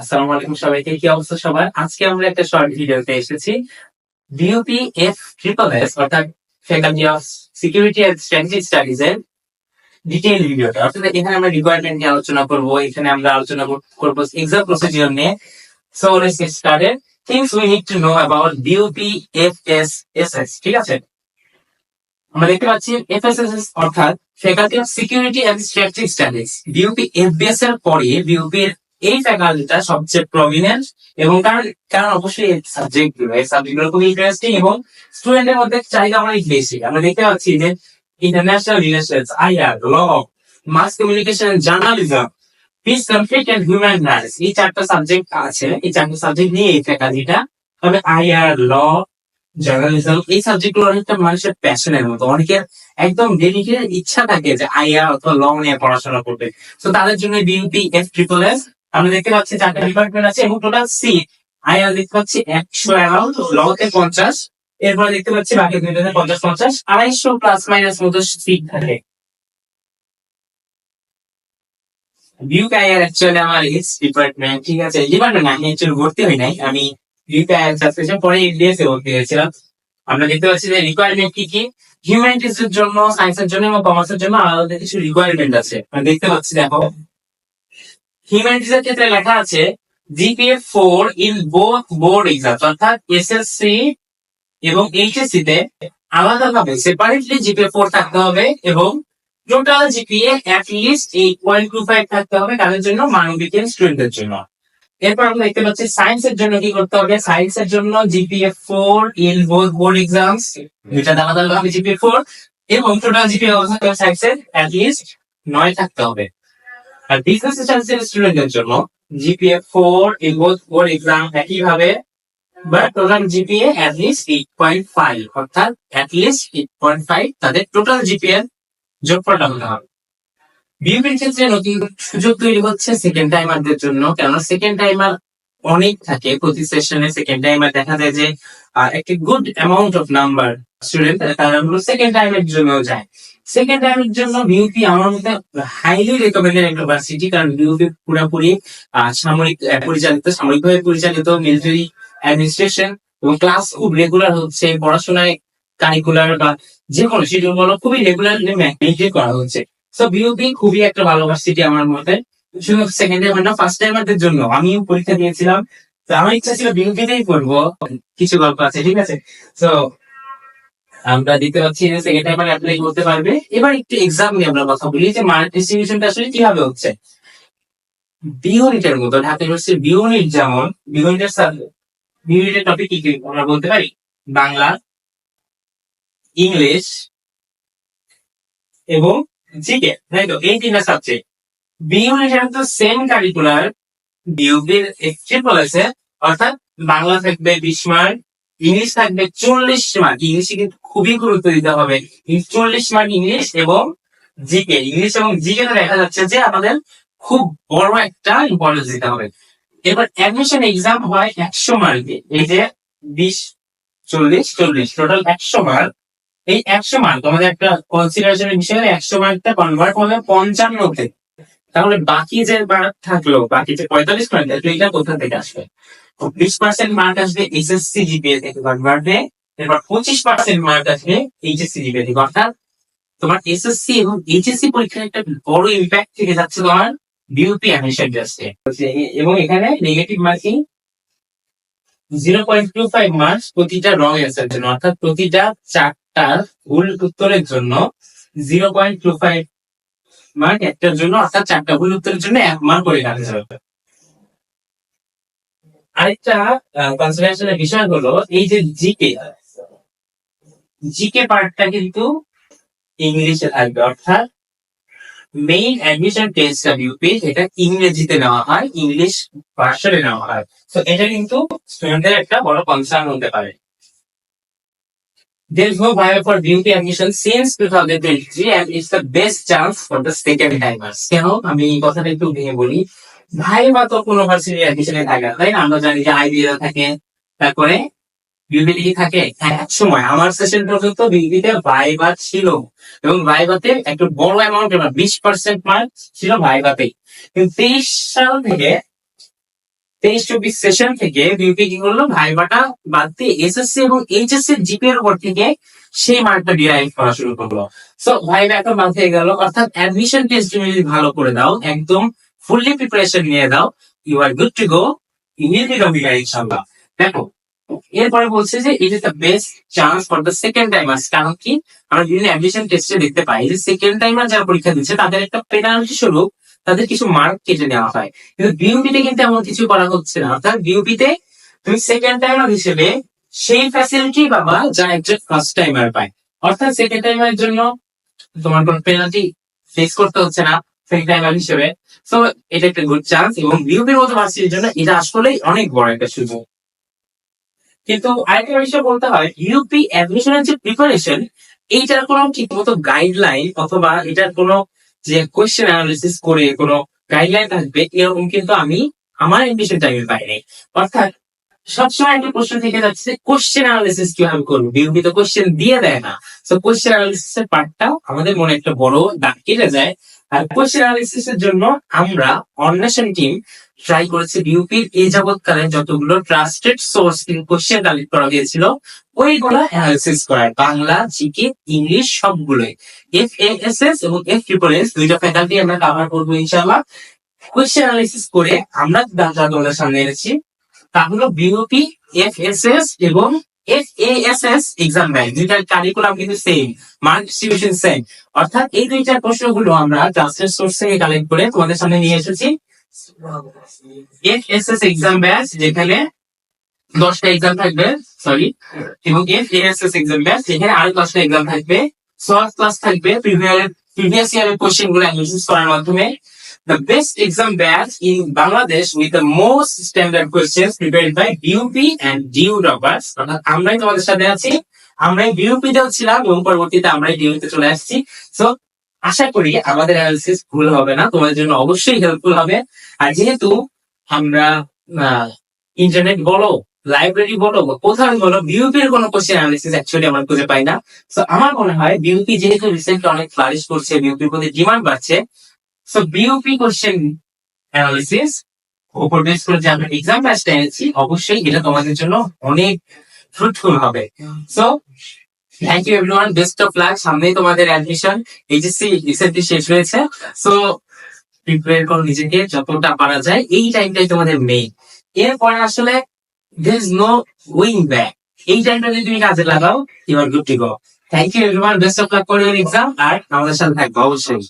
আসসালামু আলাইকুম সবাইকে, কি অবস্থা সবার? আজকে আমরা একটা শর্ট ভিডিওতে এসেছি। ডিউপি এফ ট্রিপল এস অর্থাৎ faculty of security strategy studies এর ডিটেইল ভিডিওটা অর্থাৎ এখানে আমরা রিকোয়ারমেন্ট নিয়ে আলোচনা করব, এখানে আমরা আলোচনা করব এক্সাম প্রসিডিওর নিয়ে। So let's get started things we need to know about F S S S ঠিক আছে? আমরা দেখতে পাচ্ছি এফএসএস অর্থাৎ faculty of security and strategic studies BUP FBS এর পরে বিউপি এর এই ফ্যাকাল্টিটা সবচেয়ে প্রমিনেন্ট এবং কারণ কারণ অবশ্যই এই সাবজেক্টগুলো, এই সাবজেক্টগুলো খুব ইন্টারেস্টিং এবং স্টুডেন্টের মধ্যে চাহিদা অনেক বেশি। আমরা দেখতে পাচ্ছি যে international relations IR law mass communication journalism peace conflict and human rights এই চারটা সাবজেক্ট আছে। এই চারটা সাবজেক্ট নিয়ে এই ফ্যাকাল্টিটা তবে আইআর ল জার্নালিজম এই সাবজেক্টগুলো অনেকটা মানুষের প্যাশনের মতো। অনেকের একদম ডেডিকেটেড ইচ্ছা থাকে যে আইআর অথবা ল নিয়ে পড়াশোনা করবে তো তাদের জন্য বিউপি এফ ট্রিপল এস আমরা দেখতে পাচ্ছি চারটা ডিপার্টমেন্ট আছে এবং টোটাল আইআর দেখতে পাচ্ছি একশো অ্যারাউন্ড লতে পঞ্চাশ। এরপরে দেখতে পাচ্ছি বাকি দুইটাতে পঞ্চাশ পঞ্চাশ, আড়াইশো প্লাস মাইনাস মতো সিট থাকে। অ্যাকচুয়ালি আমার ডিপার্টমেন্ট ঠিক আছে? আমি ভর্তি হই নাই। আমি পরে ভর্তি হয়েছিলাম। আমরা দেখতে পাচ্ছি যে রিকোয়ারমেন্ট কি কি? এর জন্য জন্য জন্য আলাদা কিছু আছে। দেখতে পাচ্ছি, দেখো। হিউম্যানিটিস এর ক্ষেত্রে লেখা আছে GPA four in both board exam অর্থাৎ এসএসসি এবং এইচএসসি তে আলাদা ভাবে সেপারেটলি জিপিএ ফোর থাকতে হবে এবং total GPA at least eight point two five থাকতে হবে কাদের জন্য? মানবিক স্টুডেন্টদের জন্য। এরপর আমরা দেখতে পাচ্ছি সায়েন্স এর জন্য কি করতে হবে? সায়েন্স এর জন্য GPA four in both board exams দুইটা আলাদা আলাদা জিপিএ ফোর এবং টোটাল জিপিএ সায়েন্স এর অ্যাট লিস্ট নয় থাকতে হবে। আর বিজনেস স্টাডিজ স্টুডেন্টদের জন্য GPA four in both board exam একইভাবে but total GPA at least eight point five অর্থাৎ at least eight point five তাদের টোটাল জিপিএ যোগফলটা হতে হবে। বিউপির ক্ষেত্রে নতুন সুযোগ তৈরি হচ্ছে সেকেন্ড টাইমারদের জন্য, কেননা সেকেন্ড টাইমার অনেক থাকে। প্রতি সেশনে সেকেন্ড টাইমার দেখা যায় যে একটি good amount of number student তারা হলো সেকেন্ড টাইমের জন্য যায়। সেকেন্ড টাইমের জন্য বিউপি আমার মতে হাইলি রেকমেন্ডেড একটা ভার্সিটি কারণ বিউপি পুরোপুরি সামরিক পরিচালিত, সামরিকভাবে পরিচালিত মিলিটারি অ্যাডমিনিস্ট্রেশন এবং ক্লাস খুব রেগুলার হচ্ছে, পড়াশোনায় কারিকুলার বা যে কোনো শিডিউল বলো, খুবই রেগুলারলি মেনটেন করা হচ্ছে। সো বিউপি খুবই একটা ভালো ভার্সিটি আমার মতে। শুধু সেকেন্ড টাইমার না ফার্স্ট টাইমারদের জন্য আমিও পরীক্ষা দিয়েছিলাম। তো আমার ইচ্ছা ছিল বিউপিতেই পড়ব। কিছু গল্প আছে, ঠিক আছে? তো আমরা দিতে পারছি সেকেন্ড টাইমার অ্যাপ্লাই করতে পারবে। এবার একটু এক্সাম নিয়ে আমরা কথা বলি, যে মার্ক ডিস্ট্রিবিউশনটা আসলে কীভাবে হচ্ছে। বিওনিটের মতো, ঢাকা ইউনিভার্সিটির বিওনিট যেমন বিওনিটের বিওনিটের টপিক কি কি আমরা বলতে পারি? বাংলা, ইংলিশ এবং জিকে, তাই তো? এই তিনটা সাবজেক্ট বিউনিটের তো সেম কারিকুলার বিউবির ট্রিপল বলেছে, অর্থাৎ বাংলা থাকবে বিশ মার্ক ইংলিশ থাকবে চল্লিশ মার্ক ইংলিশে কিন্তু খুবই গুরুত্ব দিতে হবে। চল্লিশ মার্ক ইংলিশ এবং জিকে ইংলিশ এবং জিকে দেখা যাচ্ছে যে আমাদের খুব বড় একটা ইম্পর্টেন্স দিতে হবে। এবার অ্যাডমিশন এক্সাম হয় একশো মার্কে এই যে বিশ, চল্লিশ চল্লিশ টোটাল একশো মার্ক এই একশো মার্ক আমাদের একটা কনসিডারেশনের বিষয় একশো মার্কটা কনভার্ট হবে পঞ্চান্নতে। তাহলে বাকি যে মার্ক থাকল, বাকি যে পঁয়তাল্লিশ থাকল, এটা কোথা থেকে আসবে? বিশ পার্সেন্ট মার্ক আসবে এসএসসি জিপিএ থেকে কনভার্টে এরপর পঁচিশ পার্সেন্ট মার্ক আসবে এইচএসসি জিপিএ থেকে অর্থাৎ তোমার এসএসসি এবং এইচএসসি পরীক্ষার একটা বড় ইম্প্যাক্ট থেকে যাচ্ছে তোমার বিউপি অ্যাডমিশন টেস্টে এবং এখানে negative marking zero point two five marks প্রতিটা রং অ্যান্সার জন্য, অর্থাৎ প্রতিটা চারটার ভুল উত্তরের জন্য zero point two five mark একটার জন্য অর্থাৎ চারটা ভুল উত্তরের জন্য এক মার্ক করে কাটা যাবে আরেকটা কনসিডারেশনের বিষয় হলো এই যে জিকে জিকে পার্টটা কিন্তু ইংলিশে থাকবে। অর্থাৎ মেইন অ্যাডমিশন টেস্ট ইউপি এটা ইংরেজিতে নেওয়া হয় ইংলিশ ভার্সনে নেওয়া হয়। তো এটা কিন্তু স্টুডেন্টদের একটা বড় কনসার্ন হতে পারে। There is no viable for beauty admission since 2023 and it's the best chance for the second timers. কেন? আমি কথাটা একটু ভেঙে বলি। ভাই বা তো কোনো ভার্সিটি অ্যাডমিশনে থাকে তাই না? আমরা জানি যে আইবিএ থাকে তারপরে বিবিলিটি থাকে। হ্যাঁ, এক সময় আমার সেশন পর্যন্ত বিবিলিতে ভাইবা ছিল এবং ভাইভাতে একটু বড় অ্যামাউন্ট বিশ পার্সেন্ট মার্ক ছিল ভাইভাতে কিন্তু তেইশ সাল থেকে তেইশ চব্বিশ সেশন থেকে বিউপি কি করল ভাইবাটা বাদ দিয়ে এসএসসি এবং এইচএসসি জিপি এর উপর থেকে সেই মার্কটা ডিরাইভ করা শুরু করল। সো ভাইবা এখন বাদ হয়ে গেল। অর্থাৎ অ্যাডমিশন টেস্ট তুমি যদি ভালো করে দাও, একদম ফুললি প্রিপারেশন নিয়ে দাও you are good to go immediately computer ইনশাল্লাহ দেখো, এরপরে বলছে যে it is the best chance for the second timers কারণ কি? আমরা বিভিন্ন অ্যাডমিশন টেস্টে দেখতে পাই, যে সেকেন্ড টাইমার যারা পরীক্ষা দিচ্ছে, তাদের একটা পেনাল্টি স্বরূপ তাদের কিছু মার্ক কেটে নেওয়া হয়। কিন্তু বিউপিতে কিন্তু এমন কিছু করা হচ্ছে না। অর্থাৎ বিউপিতে তুমি সেকেন্ড টাইমার হিসেবে সেই ফ্যাসিলিটি পাবা যা একজন ফার্স্ট টাইমার পায়। অর্থাৎ সেকেন্ড টাইমার জন্য তোমার কোন পেনাল্টি ফেস করতে হচ্ছে না সেকেন্ড টাইমার হিসেবে। সো এটা একটা গুড চান্স এবং বিউপির মতো ভার্সিটির জন্য এটা আসলেই অনেক বড় একটা সুযোগ। কিন্তু আরেকটা বিষয় বলতে হয় ইউপি অ্যাডমিশনের যে প্রিপারেশন এইটার কোনো ঠিকমতো গাইডলাইন অথবা এটার কোনো যে কোয়েশ্চেন অ্যানালিসিস করে কোনো গাইডলাইন থাকবে, এরকম কিন্তু আমি আমার এডমিশন টাইমে পাইনি অর্থাৎ, সবসময় একটা প্রশ্ন থেকে যাচ্ছে কোশ্চেন অ্যানালিসিস কীভাবে করব? বিউপি তো কোশ্চেন দিয়ে দেয় না। তো কোশ্চেন অ্যানালিসিস এর পার্টটা আমাদের মনে একটা বড় দাগ কেটে যায়। আর কোশ্চেন অ্যানালিসিস এর জন্য আমরা অন্বেষণ টিম ট্রাই করেছি। বিউপির এই যাবৎকালে যতগুলো ট্রাস্টেড সোর্স কোশ্চেন কালেক্ট করা হয়েছিল ওইগুলো অ্যানালিসিস করার বাংলা জিকে ইংলিশ সবগুলোই। এফ এ এস এস এবং এফ ট্রিপল এস দুইটা ফ্যাকাল্টি আমরা কভার করব ইনশাআল্লাহ। কোশ্চেন অ্যানালিসিস করে আমরা ডাটা তোমাদের সামনে এনেছি। তা হলো বিউপি এফ এস এস এবং F A S S exam bank দুইটার কারিকুলাম কিন্তু সেম মার্ক ডিস্ট্রিবিউশন সেম অর্থাৎ এই দুইটার প্রশ্নগুলো আমরা ট্রাস্টেড সোর্স থেকে কালেক্ট করে তোমাদের সামনে নিয়ে এসেছি। F S S exam batch যেখানে দশটা এক্সাম থাকবে সরি এবং F S S exam batch যেখানে আরও দশটা এক্সাম থাকবে। শর্ট ক্লাস থাকবে প্রিভিয়াস ইয়ারের কোশ্চেনগুলো অ্যানালিসিস করার মাধ্যমে। The best exam batch in Bangladesh with the most standard questions prepared by BUP and DU toppers অর্থাৎ আমরাই তোমাদের সাথে আছি, আমরাই বিউপি তেও ছিলাম এবং পরবর্তীতে আমরাই ডিউ তে চলে আসছি। সো আশা করি আমাদের অ্যানালিসিস ভুল হবে না, তোমাদের জন্য অবশ্যই হেল্পফুল হবে। আর যেহেতু আমরা ইন্টারনেট বলো লাইব্রেরি বলো কোথাও বলো বিউপির কোনো কোশ্চেন অ্যানালিসিস অ্যাকচুয়ালি আমরা খুঁজে পাই না। তো আমার মনে হয় বিউপি যেহেতু রিসেন্টলি অনেক ফ্লারিশ করছে বিউপির প্রতি ডিমান্ড বাড়ছে সো বিউপি কোশ্চেন অ্যানালিসিস উপর বেস করে যে আমরা এক্সাম ব্যাচটা এনেছি, অবশ্যই এটা তোমাদের জন্য অনেক ফ্রুটফুল হবে। So thank you everyone best of luck সামনেই তোমাদের অ্যাডমিশন এইচএসসি রিসেন্টলি শেষ হয়েছে। সো প্রিপেয়ার করো নিজেকে, যতটা পারা যায়, এই টাইমটাই তোমাদের মেইন এরপরে আসলে দের ইজ নো উইং ব্যাক এই টাইমটা যদি তুমি কাজে লাগাও you are good to go thank you everyone best of luck for your exam আর আমাদের সাথে থাকব, অবশ্যই।